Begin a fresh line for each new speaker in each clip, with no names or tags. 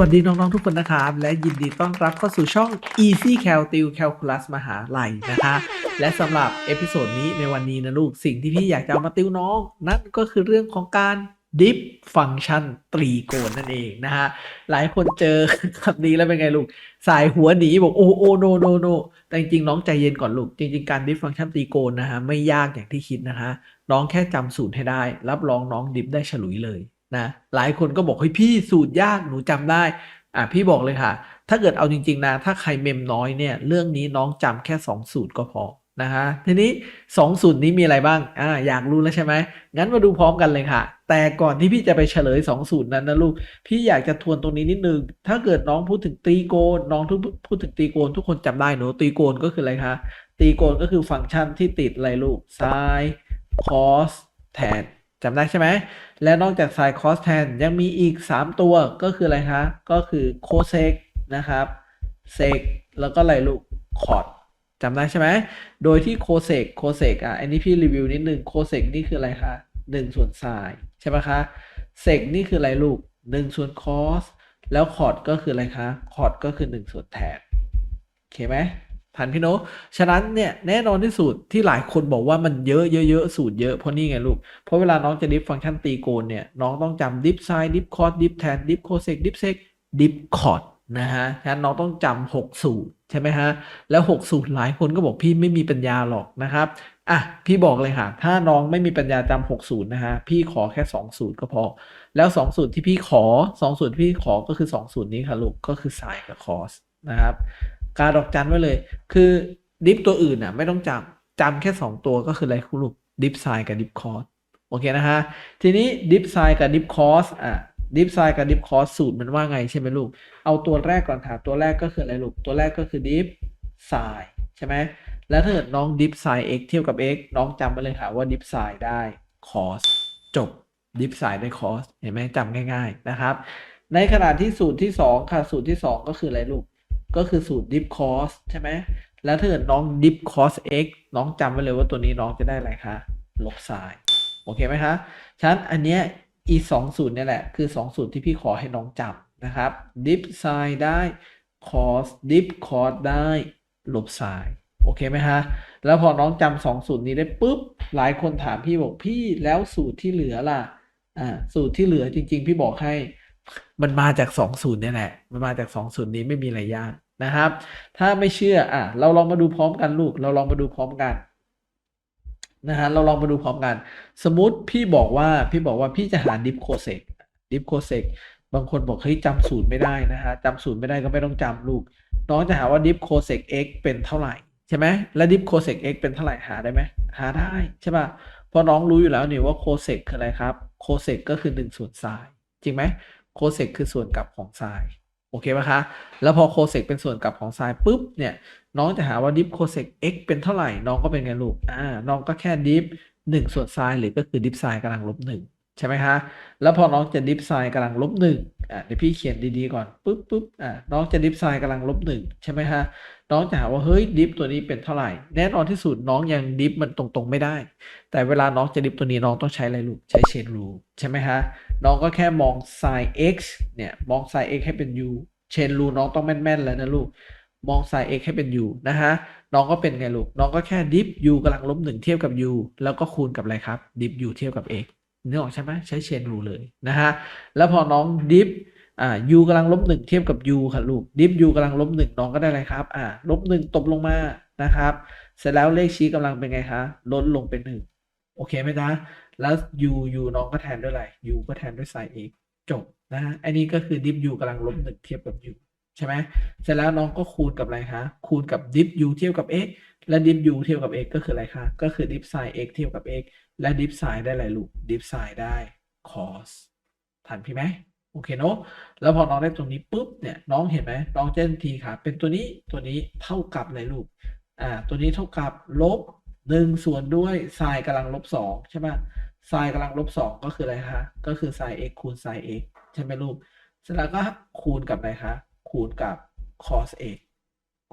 วัสดีน้อง ๆ ทุกคนนะครับ และยินดีต้อนรับเข้าสู่ช่อง Easy Cal ติว Calculus มหาลัยนะคะ และสำหรับเอพิโซดนี้ในวันนี้นะลูก สิ่งที่พี่อยากจะเอามาติวน้อง นั่นก็คือเรื่องของการ dip ฟังก์ชันตรีโกณนั่นเองนะฮะ หลายคนเจอคำนี้แล้วเป็นไงลูก สายหัวหนีบอกโอ้โอ้โนโนโนแต่จริงๆน้องใจเย็นก่อนลูก จริง ๆ การ dip ฟังก์ชันตรีโกณนะฮะไม่ยากอย่างที่คิดนะคะน้องแค่จำสูตรให้ได้ รับรองน้องดิฟได้ฉลุยเลย นะหลายคนก็บอกเฮ้ยพี่สูตรยากหนูจำได้อะพี่บอกเลยค่ะ ถ้าเกิดเอาจริง ๆ นะ ถ้าใครเมมน้อยเนี่ย เรื่องนี้น้องจำแค่ 2 สูตรก็พอนะฮะทีนี้2สูตรนี้มีอะไรบ้างอ่าอยากรู้แล้วใช่ไหมงั้นมาดูพร้อมกันเลยค่ะ แต่ก่อนที่พี่จะไปเฉลย 2 สูตรนั้นนะลูก พี่อยากจะทวนตรงนี้นิดนึง ถ้าเกิดน้องพูดถึงตรีโกณน้องทุกพูดถึงตรีโกณทุกคนจำได้เนอะตรีโกณก็คืออะไรคะตรีโกณก็คือฟังก์ชันที่ติดอะไรลูก sin cos tan จำได้ใช่ไหม และนอกจาก sin cos tan ยังมีอีก 3 ตัวก็คืออะไรคะก็คือ cosec นะครับ sec แล้วก็อะไรลูก cot จำได้ใช่ไหม โดยที่ cosec cosec อะ อันนี้พี่รีวิวนิดนึง cosec นี่คืออะไรคะ1ส่วน sin ใช่ไหมคะ sec นี่คืออะไรลูก1ส่วน cos แล้ว cot ก็คืออะไรคะ cot ก็คือ 1 ส่วน tan โอเคไหม ทันพี่โนตฉะนั้นเนี่ยแน่นอนที่สุดที่หลายคนบอกว่ามันเยอะเยอะเยอะสูตรเยอะเพราะนี่ไงลูก เพราะเวลาน้องจะดิฟฟังก์ชันตีโกนเนี่ยน้องต้องจำดิฟไซน์ดิฟคอร์ดดิฟแทนดิฟโคเซกดิฟเซกดิฟคอร์ดนะฮะฉะนั้นน้องต้องจำหกสูตรใช่ไหมฮะ แล้ว6สูตรหลายคนก็บอกพี่ไม่มีปัญญาหรอกนะครับอะพี่บอกเลยค่ะ ถ้าน้องไม่มีปัญญาจำหกสูตรนะฮะพี่ขอแค่2สูตรก็พอ แล้ว2สูตรที่พี่ขอ2สูตรที่พี่ขอก็คือ2สูตรนี้ค่ะลูกก็คือไซน์กับคอสนะครับ การดอกจันไว้เลย คือดิฟตัวอื่นอะไม่ต้องจำจำแค่ 2 ตัวก็คืออะไรคุณลูกดิฟไซน์กับดิฟคอสโอเคนะฮะ ทีนี้ดิฟไซน์กับดิฟคอสอะดิฟไซน์กับดิฟคอสสูตรมันว่าไงใช่ไหมลูก เอาตัวแรกก่อนค่ะ ตัวแรกก็คืออะไรลูก ตัวแรกก็คือดิฟไซน์ใช่ไหม แล้วถ้าเกิดน้องดิฟไซน์ x เทียบกับ x น้องจำไว้เลยค่ะว่าดิฟไซน์ได้คอสจบดิฟไซน์ได้คอสเห็นไหมจำง่าย ๆ นะครับ ในขณะที่สูตรที่ 2 ค่ะ สูตรที่ 2 ก็คืออะไรลูก ก็คือสูตรดิฟคอสใช่ไหมแล้วถ้าเกิดน้องดิฟคอส x น้องจำไว้เลยว่าตัวนี้น้องจะได้อะไรคะลบไซน์โอเคไหมคะฉะนั้นอันเนี้ยอีสองสูตรเนี่ยแหละ คือ2สูตรที่พี่ขอให้น้องจำนะครับดิฟไซน์ได้คอสดิฟคอสได้ลบไซน์โอเคไหมฮะ แล้วพอน้องจำสองสูตรนี้ได้ปุ๊บ หลายคนถามพี่บอกพี่แล้วสูตรที่เหลือล่ะ อ่า สูตรที่เหลือจริง ๆ พี่บอกให้ มันมาจากสองสูตรนี่แหละ มันมาจากสองสูตรนี้ไม่มีอะไรยากนะครับ ถ้าไม่เชื่ออะเราลองมาดูพร้อมกันลูก เราลองมาดูพร้อมกันนะฮะเราลองมาดูพร้อมกัน สมมติพี่บอกว่าพี่บอกว่าพี่จะหาดิฟโคเซกดิฟโคเซกบางคนบอกเฮ้ยจำสูตรไม่ได้นะฮะจำสูตรไม่ได้ก็ไม่ต้องจำลูก น้องจะหาว่าดิฟโคเซก x เป็นเท่าไหร่ใช่ไหมและดิฟโคเซก x เป็นเท่าไหร่หาได้ไหมหาได้ใช่ป่ะเพราะน้องรู้อยู่แล้วนี่ว่าโคเซกคืออะไรครับโคเซกก็คือ1ส่วนไซน์จริงไหม โคเซกคือส่วนกลับของไซน์โอเคไหมคะ แล้วพอโคเซกเป็นส่วนกลับของไซน์ปุ๊บเนี่ยน้องจะหาว่าดิฟโคเซก x เป็นเท่าไหร่น้องก็เป็นไงลูกอ่าน้องก็แค่ดิฟ1ส่วนไซน์หรือก็คือดิฟไซน์กำลังลบ1ใช่ไหมคะ แล้วพอน้องจะดิฟไซน์กำลังลบ1อะเดี๋ยวพี่เขียนดีๆก่อน ปุ๊บปุ๊บอะน้องจะดิฟไซน์กำลังลบ1ใช่ไหมคะ น้องจะหาว่าเฮ้ยดิฟตัวนี้เป็นเท่าไหร่ แน่นอนที่สุดน้องยังดิฟมันตรงๆไม่ได้ แต่เวลาน้องจะดิฟตัวนี้น้องต้องใช้อะไรลูกใช้เชนรูใช่ไหมฮะน้องก็แค่มอง sin x เนี่ยมอง sin x ให้เป็น u เชนรูน้องต้องแม่นๆแล้วนะลูกมอง sin x ให้เป็น u นะฮะน้องก็เป็นไงลูกน้องก็แค่ดิฟ u กำลังลบหนึ่งเทียบกับ u แล้วก็คูณกับอะไรครับดิฟ u เทียบกับ x นึกออกใช่ไหมใช้เชนรูเลยนะฮะแล้วพอน้องดิฟ อ่า u กำลังลบหนึ่งเทียบกับ u ค่ะลูกดิฟ u กำลังลบหนึ่งน้องก็ได้อะไรครับ อ่าลบหนึ่งตบลงมานะครับ เสร็จแล้วเลขชี้กำลังเป็นไงคะลดลงเป็นหนึ่งโอเคไหมจ๊ะแล้ว u u น้องก็แทนด้วยอะไร u ก็แทนด้วย sin x จบนะฮะอันนี้ก็คือดิฟ u กำลังลบหนึ่งเทียบกับ u ใช่ไหมเสร็จแล้วน้องก็คูณกับอะไรคะคูณกับดิฟ u เทียบกับ x และดิฟ u เทียบกับ x ก็คืออะไรคะก็คือดิฟ sin x เทียบกับ x และดิฟ sin ได้อะไรลูกดิฟ sin ได้ cos ทันพี่ไหม โอเคเนาะแล้วพอน้องได้ตรงนี้ปุ๊บเนี่ยน้องเห็นไหมน้องเจนทีค่ะ เป็นตัวนี้ตัวนี้เท่ากับอะไรลูกอ่าตัวนี้เท่ากับลบหนึ่งส่วนด้วย sin กำลังลบสองใช่ไหม sin กำลังลบสองก็คืออะไรคะก็คือ sin x คูณ sin x ใช่ไหมลูกเสร็จแล้วก็คูณกับอะไรคะคูณกับ cos x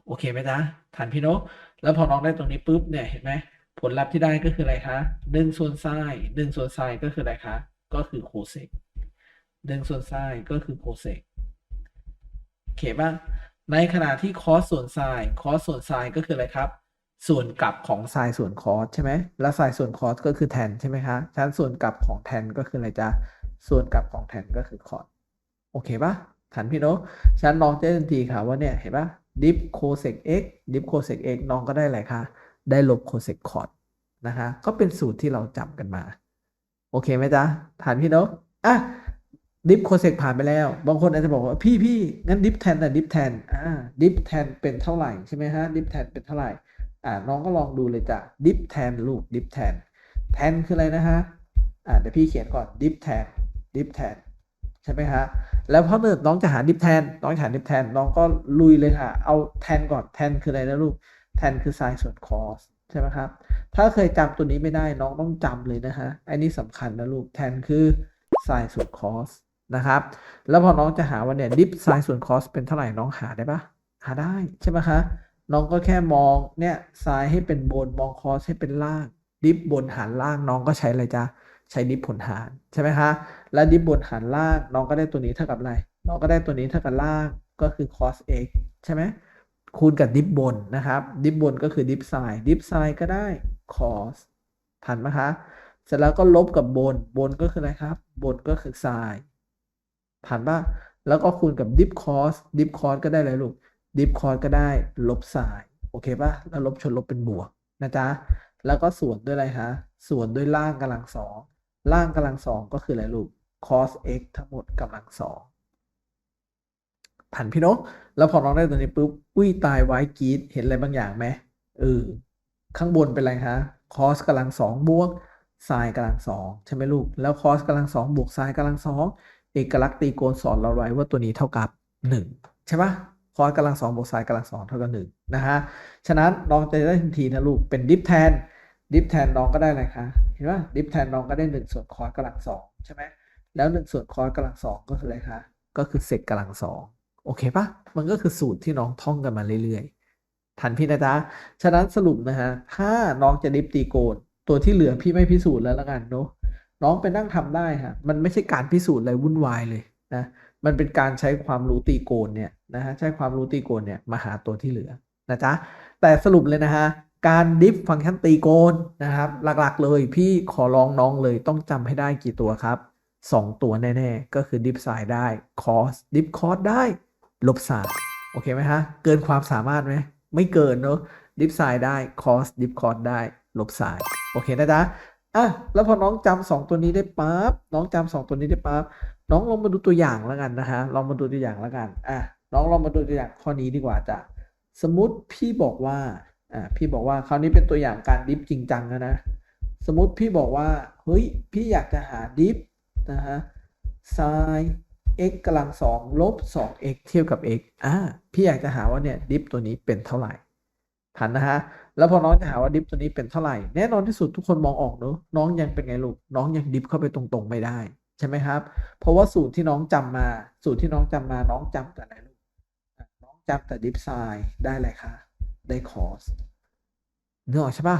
โอเคไหมจ๊ะทันพี่โนอะแล้วพอน้องได้ตรงนี้ปุ๊บเนี่ยเห็นไหมผลลัพธ์ที่ได้ก็คืออะไรคะหนึ่งส่วน sin หนึ่งส่วน sin ก็คืออะไรคะก็คือ cosec หนึ่งส่วน sin ก็คือ cosec โอเคปะในขณะที่คอสส่วนไซน์คอสส่วนไซน์ก็คืออะไรครับ ส่วนกลับของไซน์ส่วนคอสใช่ไหมแล้วไซน์ส่วนคอสก็คือแทนใช่ไหมคะฉะนั้นส่วนกลับของแทนก็คืออะไรจ๊ะส่วนกลับของแทนก็คือคอสโอเคปะทันพี่โนอะฉะนันน้องจะได้ทันทีค่ะว่าเนี่ยเห็นปะดิฟโคเซก x ดิฟโคเซก x น้องก็ได้อะไรคะได้ลบโคเซกคอสนะคะก็เป็นสูตรที่เราจำกันมา โอเคไหมจ๊ะฐานพี่นกอะ ดิฟโคเซกผ่านไปแล้ว บางคนอาจจะบอกว่าพี่พี่งั้นดิฟแทนนะดิฟแทนอ่าดิฟแทนเป็นเท่าไหร่ใช่ไหมฮะดิฟแทนเป็นเท่าไหร่อ่าน้องก็ลองดูเลยจ้ะดิฟแทนลูกดิฟแทนแทนคืออะไรนะฮะอ่าเดี๋ยวพี่เขียนก่อนดิฟแทนดิฟแทนใช่ไหมฮะแล้วพอเนิร์ดน้องจะหาดิฟแทนน้องจะหาดิฟแทนน้องก็ลุยเลยค่ะ เอาแทนก่อนแทนคืออะไรนะลูกแทนคือไซน์ส่วนคอสใช่ไหมครับ ถ้าเคยจำตัวนี้ไม่ได้น้องต้องจำเลยนะฮะอันนี้สำคัญนะลูกแทนคือไซน์ส่วนคอส นะครับ แล้วพอน้องจะหาว่าเนี่ยดิฟไซน์ส่วนคอสเป็นเท่าไหร่น้องหาได้ปะหาได้ใช่ไหมคะน้องก็แค่มองเนี่ยไซน์ให้เป็นบนมองคอสให้เป็นล่าง ดิฟบนหารล่างน้องก็ใช้อะไรจ๊ะใช้ดิฟผลหารใช่ไหมคะแล้วดิฟบนหารล่างน้องก็ได้ตัวนี้เท่ากับอะไรน้องก็ได้ตัวนี้เท่ากับล่างก็คือ cos x ใช่ไหมคูณกับดิฟบนนะครับ ดิฟบนก็คือดิฟไซน์ดิฟไซน์ก็ได้ cos ทันไหมคะ เสร็จแล้วก็ลบกับบน บนก็คืออะไรครับ บนก็คือไซน์ ทันปะแล้วก็คูณกับดิฟคอสดิฟคอสก็ได้อะไรลูกดิฟคอสก็ได้ลบไซน์โอเคปะแล้วลบชนลบเป็นบวกนะจ๊ะแล้วก็ส่วนด้วยอะไรฮะส่วนด้วยล่างกำลังสองล่างกำลังสองก็คืออะไรลูก cos x ทั้งหมดกำลังสองผันพี่นกแล้วพอน้องได้ตัวนี้ปุ๊บอุ้ยตายไว้กีดเห็นอะไรบางอย่างไหมเออข้างบนเป็นอะไรคะ cos กำลังสองบวก sin กำลังสองใช่ไหมลูกแล้ว cos กำลังสองบวก sin กำลังสอง เอกลักษณ์ตีโกณสอนเราไว้ว่าตัวนี้เท่ากับหนึ่งใช่ปะ cos กำลังสองบวก sin กำลังสองเท่ากับหนึ่งนะฮะ ฉะนั้นน้องจะได้ทันทีนะลูก เป็นดิฟแทน ดิฟแทนน้องก็ได้อะไรคะเห็นปะดิฟแทนน้องก็ได้หนึ่งส่วน cos กำลังสองใช่ไหม แล้วหนึ่งส่วน cos กำลังสองก็คืออะไรคะ ก็คือ sec กำลังสองโอเคปะมันก็คือสูตรที่น้องท่องกันมาเรื่อยๆ ทันพี่นะจ๊ะ ฉะนั้นสรุปนะฮะ ถ้าน้องจะดิฟตีโกนตัวที่เหลือพี่ไม่พิสูจน์แล้วละกันเนาะ น้องไปนั่งทำได้ฮะมันไม่ใช่การพิสูจน์อะไรวุ่นวายเลยนะมันเป็นการใช้ความรู้ตีโกนเนี่ยนะฮะใช้ความรู้ตีโกนเนี่ยมาหาตัวที่เหลือนะจ๊ะแต่สรุปเลยนะฮะการดิฟฟังก์ชันตีโกนนะครับ หลักๆเลยพี่ขอร้องน้องเลยต้องจำให้ได้กี่ตัวครับ 2 ตัวแน่ๆ ก็คือดิฟไซด์ได้คอสดิฟคอสได้ ลบไซด์โอเคไหมฮะ เกินความสามารถไหม ไม่เกินเนอะดิฟไซด์ได้คอสดิฟคอสได้ ลบไซด์โอเคนะจ๊ะ อะแล้วพอน้องจำสองตัวนี้ได้ปั๊บน้องจำสองตัวนี้ได้ปั๊บน้องลองมาดูตัวอย่างแล้วกันนะฮะลองมาดูตัวอย่างแล้วกันอะน้องลองมาดูตัวอย่างข้อนี้ดีกว่าจ้ะสมมติพี่บอกว่าอ่าพี่บอกว่าคราวนี้เป็นตัวอย่างการดิฟจริงจังแล้วนะสมมติพี่บอกว่าเฮ้ยพี่อยากจะหาดิฟนะฮะ sin x กำลังสองลบ 2x เทียบกับ x อ่าพี่อยากจะหาว่าเนี่ยดิฟตัวนี้เป็นเท่าไหร่ทันนะฮะ แล้วพอน้องจะหาว่าดิฟตัวนี้เป็นเท่าไหร่แน่นอนที่สุดทุกคนมองออกเนอะน้องยังเป็นไงลูกน้องยังดิฟเข้าไปตรงๆไม่ได้ใช่ไหมครับ เพราะว่าสูตรที่น้องจำมา สูตรที่น้องจำมาน้องจำแต่ไหนลูกน้องจำแต่ดิฟไซน์ได้อะไรคะได้คอสเนึกออกใช่ปะ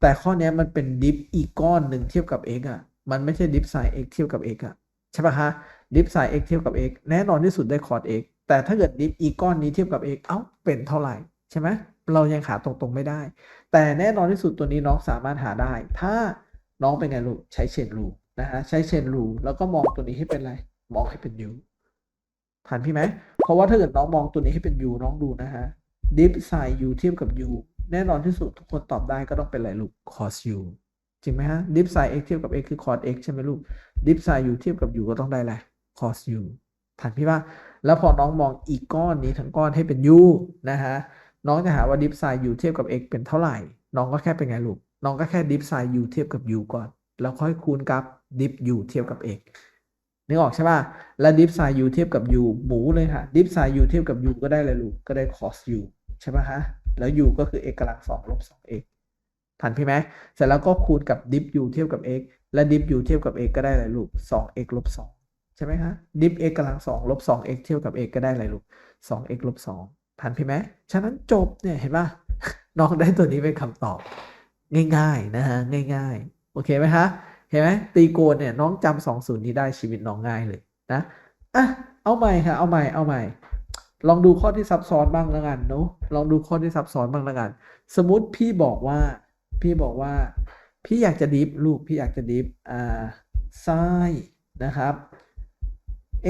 แต่ข้อนี้มันเป็นดิฟอีกก้อนหนึ่งเทียบกับ x อะมันไม่ใช่ดิฟไซน์ x เทียบกับ x อะใช่ปะคะดิฟไซน์ x เทียบกับ x แน่นอนที่สุดได้คอส x แต่ถ้าเกิดดิฟอีกก้อนนี้เทียบกับ x เอ้าเป็นเท่าไหร่ใช่ไหม เรายังหาตรงๆไม่ได้ แต่แน่นอนที่สุดตัวนี้น้องสามารถหาได้ ถ้าน้องเป็นไงลูกใช้เชนรูนะฮะใช้เชนรูแล้วก็มองตัวนี้ให้เป็นอะไร มองให้เป็น u ทันพี่ไหมเพราะว่าถ้าเกิดน้องมองตัวนี้ให้เป็น u น้องดูนะฮะดิฟไซน์ u เทียบกับ u แน่นอนที่สุดทุกคนตอบได้ก็ต้องเป็นอะไรลูก cos u จริงไหมฮะดิฟไซน์ x เทียบกับ x คือ cos x ใช่ไหมลูกดิฟไซน์ u เทียบกับ u ก็ต้องได้อะไร cos u ทันพี่ป่ะแล้วพอน้องมองอีกก้อนนี้ทั้งก้อนให้เป็น u นะฮะ น้องจะหาว่าดิฟไซน์ u เทียบกับ x เป็นเท่าไหร่ น้องก็แค่เป็นไงลูก น้องก็แค่ดิฟไซน์ u เทียบกับ u ก่อน แล้วค่อยคูณกับดิฟ u เทียบกับ x นึกออกใช่ป่ะ แล้วดิฟไซน์ u เทียบกับ u หมูเลยค่ะ ดิฟไซน์ u เทียบกับ u ก็ได้เลยลูก ก็ได้ cos u ใช่ป่ะฮะ แล้ว u ก็คือ x กำลังสองลบ 2x ทันพี่ไหมเสร็จแล้วก็คูณกับดิฟ u เทียบกับ x และดิฟ u เทียบกับ x ก็ได้อะไรลูก 2x ลบ2ใช่ไหมฮะดิฟ x กำลังสองลบ 2x เทียบกับ x ก็ได้อะไรลูก 2x ลบ2 ทันพี่ไหมฉะนั้นจบเนี่ยเห็นป่ะน้องได้ตัวนี้เป็นคำตอบ ง่ายๆนะฮะง่ายๆ โอเคไหมฮะเห็นไหมตีโกนเนี่ยน้องจำสองศูนย์นี้ได้ชีวิตน้องง่ายเลยนะอะเอาใหม่ค่ะเอาใหม่เอาใหม่ ลองดูข้อที่ซับซ้อนบ้างล้วกันเนาะลองดูข้อที่ซับซ้อนบ้างล้วกัน สมมติพี่บอกว่าพี่บอกว่า พี่อยากจะดิฟลูกพี่อยากจะดิฟอ่าไซน์นะครับ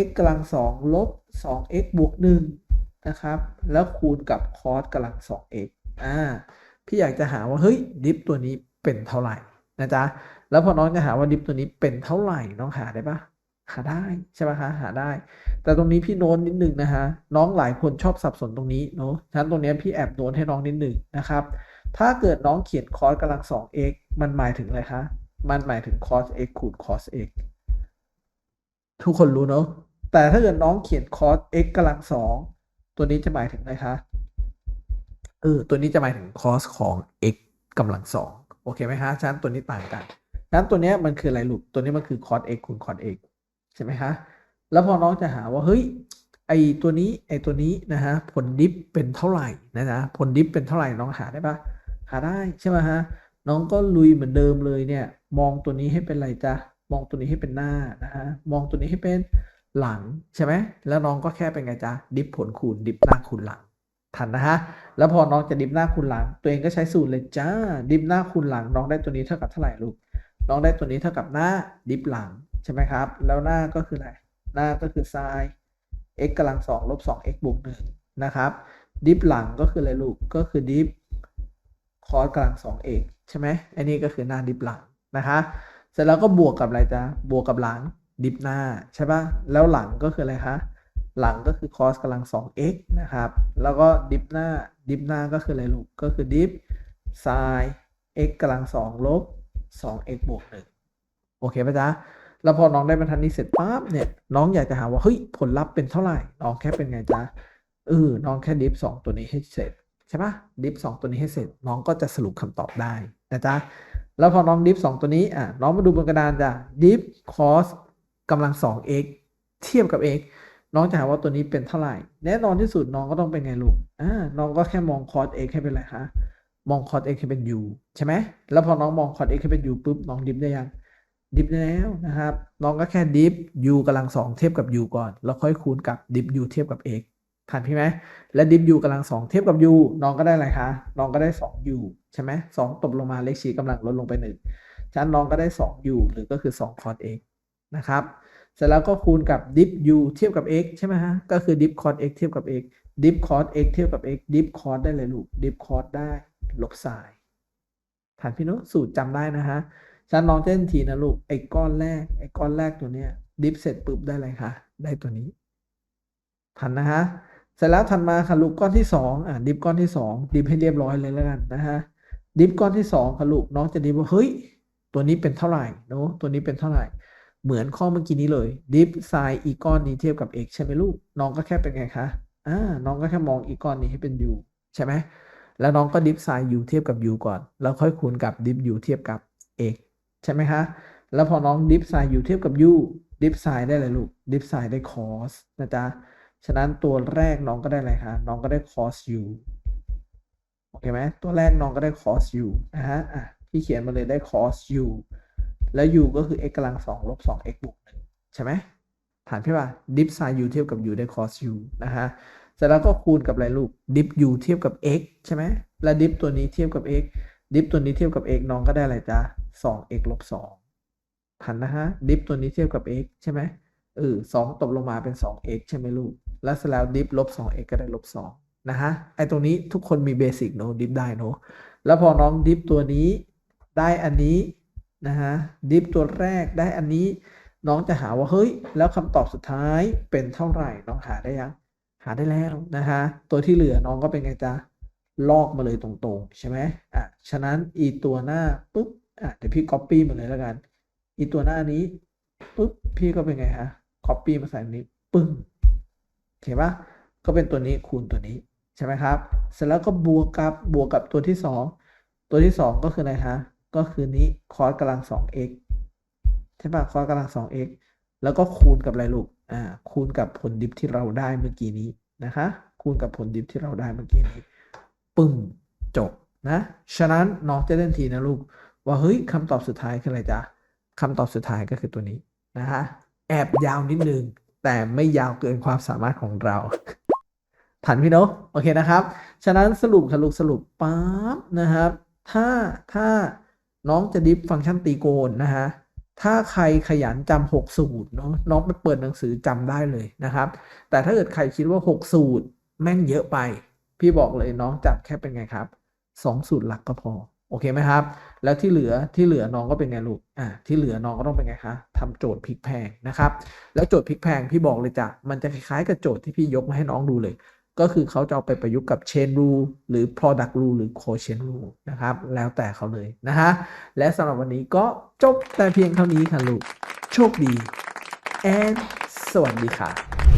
x กำลังสองลบ 2x บวกห นะครับ แล้วคูณกับคอสกำลัง 2x อ่า พี่อยากจะหาว่า เฮ้ย ดิฟตัวนี้เป็นเท่าไหร่นะจ๊ะ แล้วพอน้องจะหาว่าดิฟตัวนี้เป็นเท่าไหร่ น้องหาได้ปะหาได้ใช่ไหมคะหาได้ แต่ตรงนี้พี่โน้นนิดนึงนะฮะน้องหลายคนชอบสับสนตรงนี้เนาะฉะนั้นตรงนี้พี่แอบโน้นให้น้องนิดนึงนะครับ ถ้าเกิดน้องเขียนคอสกำลัง 2x มันหมายถึงอะไรคะ มันหมายถึง cos x คูณ cos x ทุกคนรู้เนาะแต่ถ้าเกิดน้องเขียน cos x กำลังสอง ตัวนี้จะหมายถึงอะไรคะเออตัวนี้จะหมายถึง cos ของ x กำลังสองโอเคไหมฮะฉะนั้นตัวนี้ต่างกันฉะนั้นตัวนี้มันคืออะไรลูกตัวนี้มันคือ cos x คูณ cos x ใช่ไหมคะแล้วพอน้องจะหาว่าเฮ้ยไอตัวนี้ไอตัวนี้นะฮะผลดิฟเป็นเท่าไหร่นะนะผลดิฟเป็นเท่าไหร่น้องหาได้ปะหาได้ใช่ไหมฮะน้องก็ลุยเหมือนเดิมเลยเนี่ยมองตัวนี้ให้เป็นอะไรจ๊ะมองตัวนี้ให้เป็นหน้านะฮะมองตัวนี้ให้เป็น หลังใช่ไหมแล้วน้องก็แค่เป็นไงจ๊ะดิฟผลคูณดิฟหน้าคูณหลังทันนะฮะแล้วพอน้องจะดิฟหน้าคูณหลัง ตัวเองก็ใช้สูตรเลยจ้าดิฟหน้าคูณหลัง น้องได้ตัวนี้เท่ากับเท่าไหร่ลูกน้องได้ตัวนี้เท่ากับหน้าดิฟหลังใช่ไหมครับ แล้วหน้าก็คืออะไรหน้าก็คือไซน์ x กำลังสองลบสอง x บวกหนึ่งนะครับดิฟหลังก็คืออะไรลูกก็คือดิฟคอสกำลังสอง x ใช่ไหมอันนี้ก็คือหน้าดิฟหลังนะคะเสร็จแล้วก็บวกกับอะไรจ๊ะบวกกับหลัง ดิฟหน้าใช่ปะแล้วหลังก็คืออะไรคะ หลังก็คือ cos กำลัง 2x นะครับ แล้วก็ดิฟหน้า ดิฟหน้าก็คืออะไรลูก ก็คือดิฟ sin x กำลัง 2 ลบ 2x บวก 1 โอเคปะจ๊ะ แล้วพอน้องได้บรรทัดนี้เสร็จปั๊บเนี่ย น้องอยากจะหาว่า เฮ้ย ผลลัพธ์เป็นเท่าไหร่ น้องแค่เป็นไงจ๊ะ เออ น้องแค่ดิฟ 2 ตัวนี้ให้เสร็จใช่ปะดิฟ 2 ตัวนี้ให้เสร็จ น้องก็จะสรุปคำตอบได้นะจ๊ะ แล้วพอน้องดิฟ 2 ตัวนี้ อะ น้องมาดูบนกระดานจ้ะ ดิฟ cos กำลัง 2x เทียบกับ x น้องจะหาว่าตัวนี้เป็นเท่าไหร่ แน่นอนที่สุดน้องก็ต้องเป็นไงลูกอ่าน้องก็แค่มอง cos x ให้เป็นอะไรคะมอง cos x ให้เป็น u ใช่ไหมแล้วพอน้องมอง cos x ให้เป็น u ปุ๊บน้องดิฟได้ยังดิฟได้แล้วนะครับ น้องก็แค่ดิฟ u กำลังสองเทียบกับ u ก่อน แล้วค่อยคูณกับดิฟ u เทียบกับ x ทันพี่ไหมและดิฟ u กำลังสองเทียบกับ u น้องก็ได้อะไรคะ น้องก็ได้ 2u ใช่ไหมสองตบลงมาเลขชี้กำลังลดลงไปหนึ่งฉะนั้นน้องก็ได้ 2u หรือก็คือ2 cos x นะครับ เสร็จแล้วก็คูณกับ diff u เทียบกับ x ใช่ไหมฮะ ก็คือ diff cos x เทียบกับ x diff cos x เทียบกับ x diff cos ได้เลยลูก diff cos ได้ลบไซน์ฐานพี่น้ตสูตรจำได้นะฮะฉันลองเต้นทีนะลูก ไอ้ก้อนแรก ไอ้ก้อนแรกตัวเนี้ย diff เสร็จปุ๊บได้อะไรคะได้ตัวนี้ ทันนะฮะ เสร็จแล้วถัดมาค่ะลูกก้อนที่สองอะ diff ก้อนที่สอง diff ให้เรียบร้อยเลยแล้วกันนะฮะ diff ก้อนที่สองค่ะลูกน้องจะ diff ว่าเฮ้ย ตัวนี้เป็นเท่าไหร่เนาะตัวนี้เป็นเท่าไหร่ เหมือนข้อเมื่อกี้นี้เลย diff sin อีก้อนนี้เทียบกับ x ใช่ไหมลูก น้องก็แค่เป็นไงคะอ่าน้องก็แค่มองอีกอนนี้ให้เป็น u ใช่ไหมแล้วน้องก็ diff sin u เทียบกับ u ก่อน แล้วค่อยคูณกับ diff u เทียบกับ x ใช่ไหมคะ แล้วพอน้อง diff sin u เทียบกับ u diff sin ได้เลยลูก diff sin ได้ cos นะจ๊ะ ฉะนั้นตัวแรกน้องก็ได้อะไรคะ น้องก็ได้ cos u โอเคไหมตัวแรกน้องก็ได้ cos u นะฮะ อะ พี่เขียนมาเลยได้ cos u แล้ว u ก็คือ x กำลังสองลบสอง x บวกหนึ่งใช่ไหมฐานพี่ว่า diff sin u เทียบกับ u ได้ cos u นะฮะเสร็จแล้วก็คูณกับอะไรลูก diff u เทียบกับ x ใช่ไหมและ diff ตัวนี้เทียบกับ x diff ตัวนี้เทียบกับ x น้องก็ได้อะไรจ๊ะสอง x ลบสองทันนะฮะ diff ตัวนี้เทียบกับ x ใช่ไหมเออสองตกลงมาเป็นสอง x ใช่ไหมลูก แล้วเสร็จแล้ว diff ลบสอง x ก็ได้ลบสองนะฮะ ไอตรงนี้ทุกคนมีเบสิกเนอะ diff ได้เนอะแล้วพอน้อง diff ตัวนี้ได้อันนี้ นะฮะดิฟตัวแรกได้อันนี้น้องจะหาว่าเฮ้ย แล้วคำตอบสุดท้ายเป็นเท่าไหร่น้องหาได้ยังหาได้แล้วนะฮะตัวที่เหลือน้องก็เป็นไงจ๊ะลอกมาเลยตรงๆ ใช่ไหมอะฉะนั้นอีตัวหน้าปุ๊บอะเดี๋ยวพี่ copy มาเลยแล้วกัน อีตัวหน้านี้ปุ๊บพี่ก็เป็นไงฮะ copy มาใส่ตรงนี้ปึ้งเห็นปะก็เป็นตัวนี้คูณตัวนี้ใช่ไหมครับ เสร็จแล้วก็บวกกับบวกกับตัวที่สองตัวที่สองก็คืออะไรฮะ ก็คือนี้คอสกำลัง 2x ใช่ปะคอสกำลัง 2x แล้วก็คูณกับอะไรลูก อ่า คูณกับผลดิฟที่เราได้เมื่อกี้นี้นะคะ คูณกับผลดิฟที่เราได้เมื่อกี้นี้ ปึ้ง จบนะ ฉะนั้นน้องจะเล่นทีนะลูก ว่าเฮ้ยคำตอบสุดท้ายคืออะไรจ๊ะคำตอบสุดท้ายก็คือตัวนี้นะฮะแอบยาวนิดนึง แต่ไม่ยาวเกินความสามารถของเราผ่านพี่นาะโอเคนะครับ ฉะนั้นสรุปค่ะลูกสรุปปั๊บนะครับ ถ้าถ้า น้องจะดิฟฟังก์ชันตีโกนนะฮะถ้าใครขยันจำหกสูตรเนาะน้องไปเปิดหนังสือจำได้เลยนะครับ แต่ถ้าเกิดใครคิดว่าหกสูตรแม่งเยอะไป พี่บอกเลยน้องจับแค่เป็นไงครับสองสูตรหลักก็พอ โอเคไหมครับ แล้วที่เหลือที่เหลือน้องก็เป็นไงลูกอ่าที่เหลือน้องก็ต้องเป็นไงคะทำโจทย์พลิกแพงนะครับ แล้วโจทย์พลิกแพงพี่บอกเลยจ้ะมันจะคล้ายๆกับโจทย์ที่พี่ยกมาให้น้องดูเลย ก็คือเขาจะเอาไปประยุกต์กับ chain rule หรือ product rule หรือ quotient rule นะครับ แล้วแต่เขาเลยนะฮะ และสำหรับวันนี้ก็จบแต่เพียงเท่านี้ค่ะลูก โชคดี and สวัสดีค่ะ